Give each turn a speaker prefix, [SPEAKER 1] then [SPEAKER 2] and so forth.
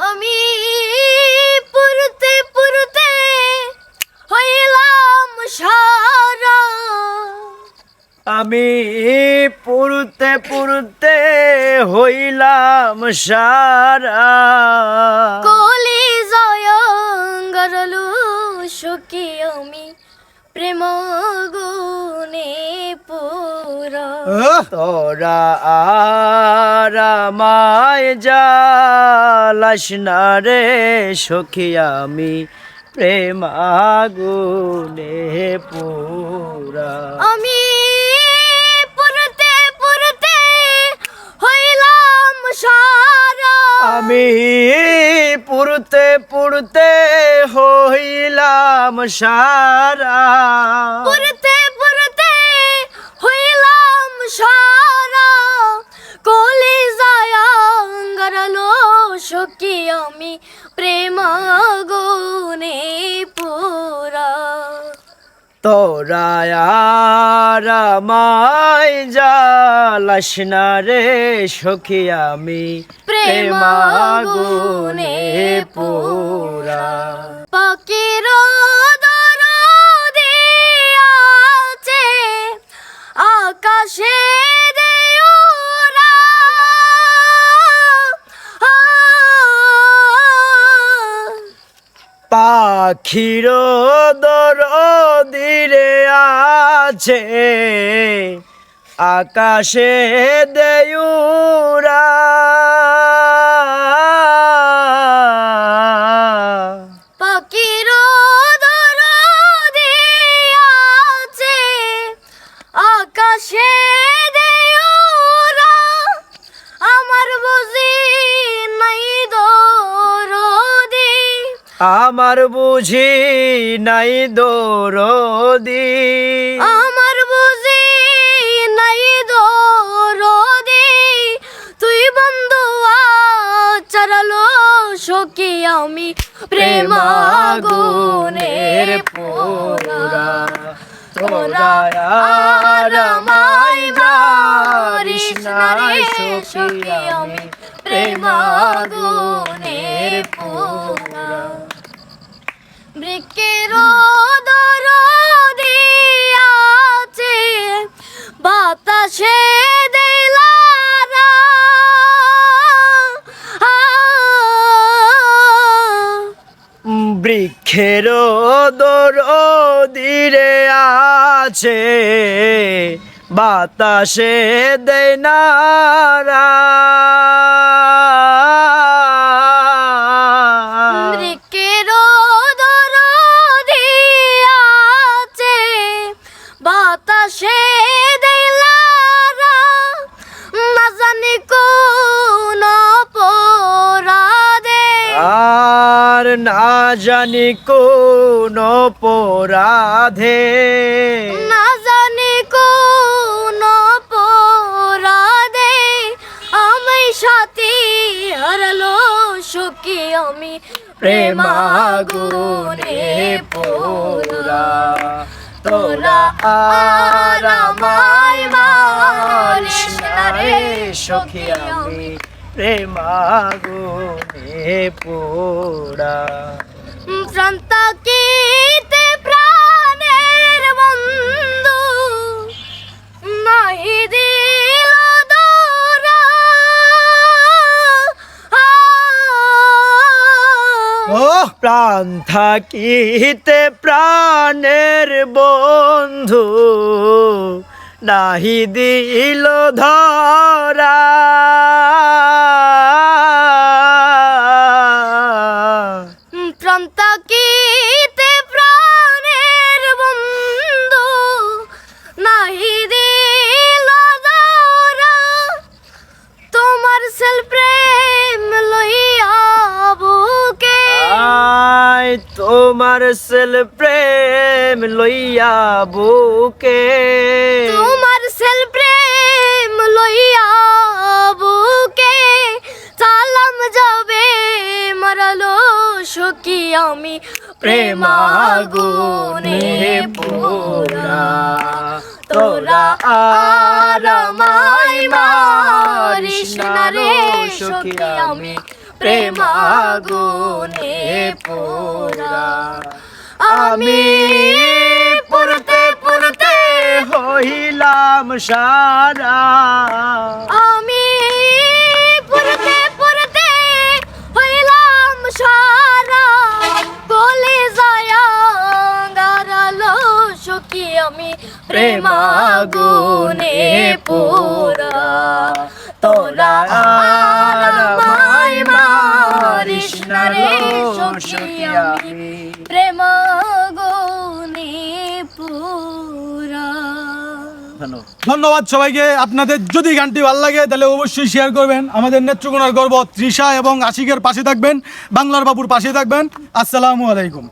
[SPEAKER 1] আমি পুরতে পুরতে হইলাম সারা।
[SPEAKER 2] আমি পুরুতে পুরুতে হইলাম সারা।
[SPEAKER 1] কলি জয়ঙ্গরলু সুখী আমি প্রেম
[SPEAKER 2] তোরা আর আমায় জালাস না রে সখী আমি প্রেম আগুনে পুরা।
[SPEAKER 1] আমি পুরতে পুরতে হইলাম সারা।
[SPEAKER 2] আমি পুরুতে পুরুতে হইলাম সারা।
[SPEAKER 1] পুরতে আমি প্রেম গুনে পুরা।
[SPEAKER 2] তোরা আর আমায় জালাস না রে সখী আমি
[SPEAKER 1] প্রেম গুনে
[SPEAKER 2] পুরা।
[SPEAKER 1] পাখির
[SPEAKER 2] পাখির দরদিরে আছে। আকাশে দেয়ুরা
[SPEAKER 1] আমার বুঝি নাই দরদি।
[SPEAKER 2] আমার বুঝি নাই দরদি।
[SPEAKER 1] তুই বন্ধু চরলো সখী আমি প্রেম গুনের পোরা
[SPEAKER 2] তোরা আর আমায়
[SPEAKER 1] বৃক্ষের দরদি আছে বাতাসে
[SPEAKER 2] বৃক্ষের দরদিরে আছে বাতাসে দেয়
[SPEAKER 1] বাতাসে দিলারা না জানি কোন পরাদে
[SPEAKER 2] আর না জানি কোন পরাধে
[SPEAKER 1] না জানি কোন পরাদে আমি সাথী হারলো সুখী আমি
[SPEAKER 2] প্রেমাগুনে পোরা তোরা আর আমায় মারিস না রে সখী আমি। প্রেমাগুনে পোড়া। প্রাণ থাকিতে প্রাণের বন্ধু নাহি দিল ধরা
[SPEAKER 1] তোমার সেল প্রেম লইয়া বুকে।
[SPEAKER 2] তোমার সেল প্রেম লইয়া বুকে।
[SPEAKER 1] সালাম যাবে মরলো সখী আমি। প্রেমাগুনে পুরা। তোরা আর আমায় মারিস না রে সখী আমি। প্রেমাগুনে পোড়া আমি
[SPEAKER 2] পড়তে পড়তে হইলাম সারা।
[SPEAKER 1] আমি পড়তে পড়তে হইলাম সারা। বলে যায় গারালো সখী আমি প্রেমাগুনে পোড়া তোরা
[SPEAKER 2] ধন্যবাদ।
[SPEAKER 3] ধন্যবাদ সবাইকে। আপনাদের যদি গানটি ভালো লাগে, তাহলে অবশ্যই শেয়ার করবেন। আমাদের নেত্রকোনার গর্ব তৃষা এবং আশিকের পাশে থাকবেন, বাংলার বাবুর পাশে থাকবেন। আসসালামু আলাইকুম।